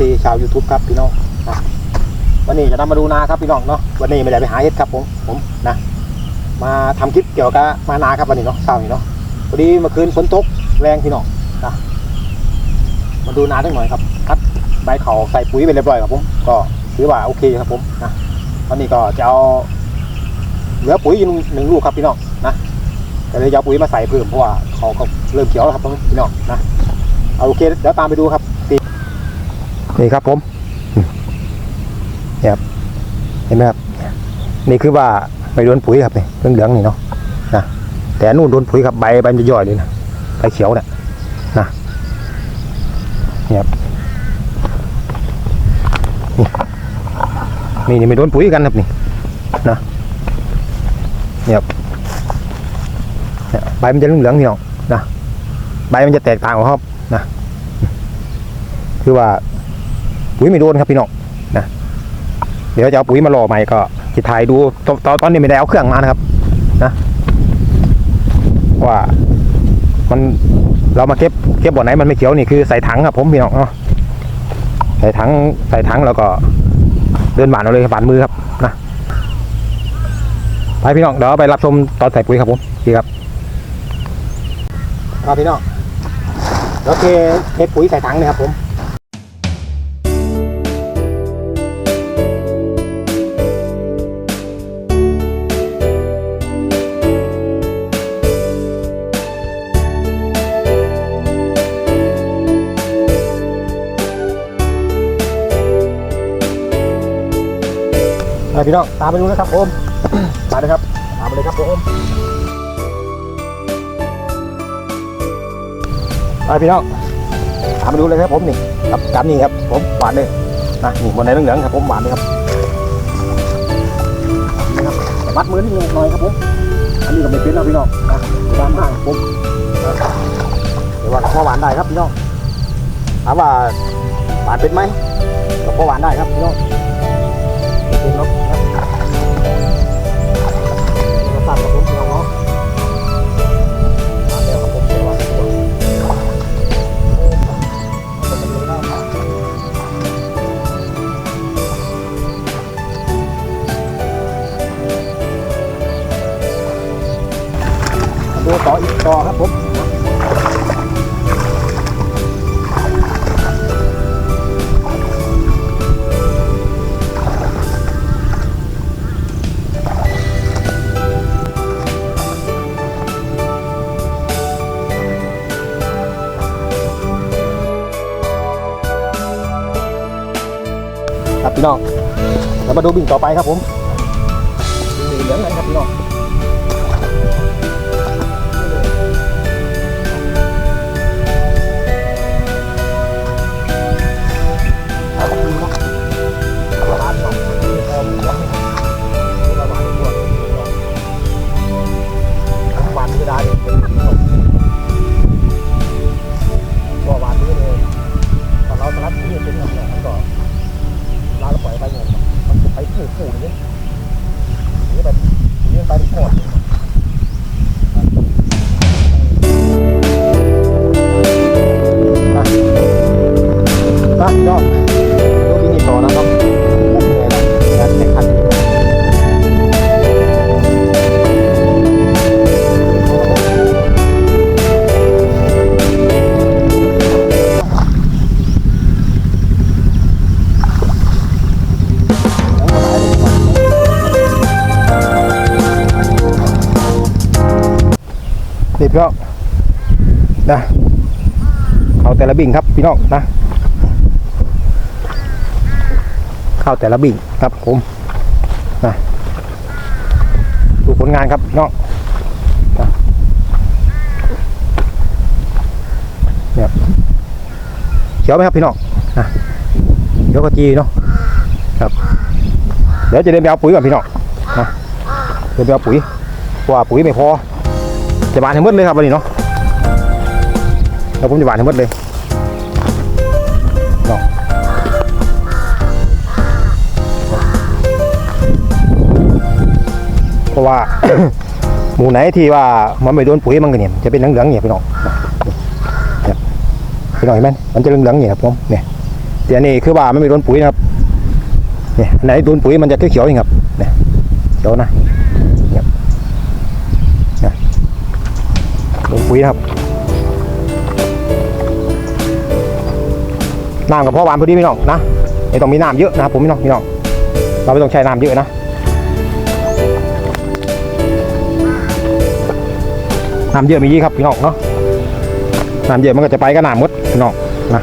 FC ชาว YouTube ครับพี่น้องนะวันนี้จะนำมาดูนาครับพี่น้องเนาะวันนี้ไม่ได้ไปหาเห็ดครับผมผมนะ มาทำคลิปเกี่ยวกับมานาครับวันนี้เนาะเช้านี้เนาะพอดีเมื่อคืนฝนตกแรงพี่น้องนะมาดูนาได้หน่อยครับคัดใบเขาใส่ปุ๋ยไปเรียบร้อยครับผมก็ถือว่าโอเคครับผมนะวันนี้ก็จะเอาเหลือปุ๋ยหนึ่งลูกครับพี่น้องนะก็เลยเอาปุ๋ยมาใส่เพิ่มเพราะว่าเขาก็เริ่มเขียวแล้วครับพี่น้องนะเอาโอเคเดี๋ยวตามไปดูครับ นี่ครับผมเนี่ยครับเห็นไหมครับนี่คือว่าไม่โดนปุ๋ยครับนี่เรื่องเหลืองๆนี่เนาะนะแต่นู่นโดนปุ๋ยครับใบใบมันจะย่อยเลยนะใบเขียวเนี่ยนะเนี่ยครับนี่นี่นี่ไม่โดนปุ๋ยกันครับนี่นะเนี่ยครับเนี่ยใบมันจะเหลืองๆนี่เนาะนะใบมันจะแตกต่างกันครับนะคือว่า ปุ๋ยไม่โดนครับพี่น้องนะเดี๋ยวจะเอาปุ๋ยมาหล่อใหม่ก็จิถ่ายดูตอนตอนนี้ไม่ได้เอาเครื่องมานะครับนะว่ามันเรามาเก็บเก็บบ่อไหนมันไม่เขียวนี่คือใส่ถังครับผมพี่น้องเนาะใส่ถังใส่ถังแล้วก็เดินหวานเอาเลยหวานมือครับนะไปพี่น้องเดี๋ยวไปรับชมตอนใส่ปุ๋ยครับผมพี่ครับครับพี่น้องแล้วเทเทปุ๋ยใส่ถังเลยครับผม พี่น้องตามไปดูนะครับผมมาเลยครับตามไปเลยครับผมไปพี่น้องตามไปดูเลยครับผมนี่ครับการนี่ครับผมหวานเลยนะนี่บนไหนเหลืองๆครับผมหวานเลยครับนะครับแต่มัดมือนิดหน่อยครับผมอันนี้ก็ไม่เป็นแล้วพี่น้องนะตามห้างผมเดี๋ยวว่าพอหวานได้ครับพี่น้องถามว่าหวานเป็นไหมก็พอหวานได้ครับพี่น้องูต่ออีกต่อครับผมครับพี่น้องแล้วมาดูบิ่งต่อไปครับผมบิ่งเหลืองไหนครับพี่น้อง ปขู่ขู่อย่างเงี้ยหรือแบบหรือไปเป็นโคตรมามาก็ดูที่นี่ต่อนะครับ นี่พี่น้องนะเอาแต่ละบิ่งครับพี่น้องนะเข้าแต่ละบิ่งครับผมนะดูผลงานครับพี่น้องนะเนี่ยเขียวไหมครับพี่น้องนะเดี๋ยวก็จีเนาะครับเดี๋ยวจะเดินไปเอาปุ๋ยก่อนพี่น้องนะเดินไปเอาปุ๋ยเพราะว่าปุ๋ยไม่พอ จะบานให้หมดเลยครับวันนี้เนาะแล้วผมจะบานให้หมดเลยเนาะเพราะว่า หมูไหนที่ว่ามันไม่โดนปุ๋ยมันก็เนี่ยจะเป็นเหลืองๆเนี่ยพี่น้องเนี่ยพี่น้องเห็นไหมมันจะเหลืองๆเนี่ยครับผมเนี่ยเดี๋ยวนี้คือว่าไม่โดนปุ๋ยนะครับเนี่ยอันไหนโดนปุ๋ยมันจะเขียวๆอย่างครับเนี่ยเขียวนะเนี่ยเนี่ย โดนปุ๋ยครับน้ำกับพ่อหวานพอดีพี่น้องนะไม่ต้องมีน้ำเยอะนะครับผมพี่น้องพี่น้องเราไม่ต้องใช้น้ำเยอะนะน้ำเยอะมียี่ครับพี่น้องเนาะน้ำเยอะมันก็จะไปก็น้ำหมดพี่น้องนะ